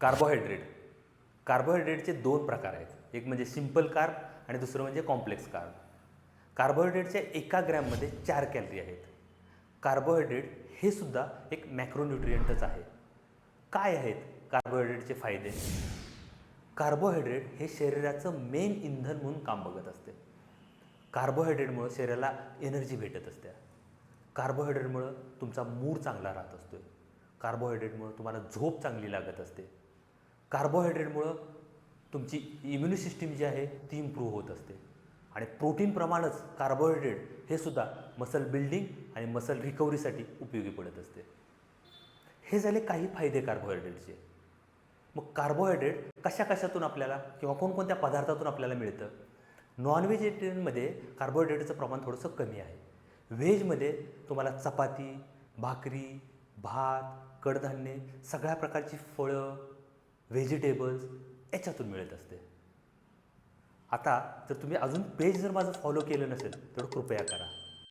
Carbohydrate. कार्बोहायड्रेटचे दोन प्रकार आहेत. एक म्हणजे सिंपल कार्ब आणि दुसरं म्हणजे कॉम्प्लेक्स कार्ब कार्बोहायड्रेटच्या एका ग्रॅममध्ये चार कॅलरी आहेत. कार्बोहायड्रेट हे सुद्धा एक मॅक्रोन्युट्रियंटच आहे. काय आहेत कार्बोहायड्रेटचे फायदे? कार्बोहायड्रेट हे शरीराचं मेन इंधन म्हणून काम बघत असते. कार्बोहायड्रेटमुळं शरीराला एनर्जी भेटत असते. कार्बोहायड्रेटमुळं तुमचा मूड चांगला राहत असतो कार्बोहायड्रेटमुळं तुम्हाला झोप चांगली लागत असते. कार्बोहायड्रेटमुळं तुमची इम्युनी सिस्टीम जी आहे ती इम्प्रूव्ह होत असते. आणि प्रोटीनप्रमाणेच कार्बोहायड्रेट हे सुद्धा मसल बिल्डिंग आणि मसल रिकव्हरीसाठी उपयोगी पडत असते. हे झाले काही फायदे कार्बोहायड्रेटचे. मग कार्बोहायड्रेट कशा कशातून आपल्याला किंवा कोणकोणत्या पदार्थातून आपल्याला मिळतं? नॉन व्हेजिटेरियनमध्ये कार्बोहायड्रेटचं प्रमाण थोडंसं कमी आहे. व्हेजमध्ये तुम्हाला चपाती भाकरी भात कडधान्ये सगळ्या प्रकारची फळं व्हेजिटेबल्स याच्यातून मिळत असते. आता जर तुम्ही अजून पेज जर माझं फॉलो केलं नसेल तर कृपया करा.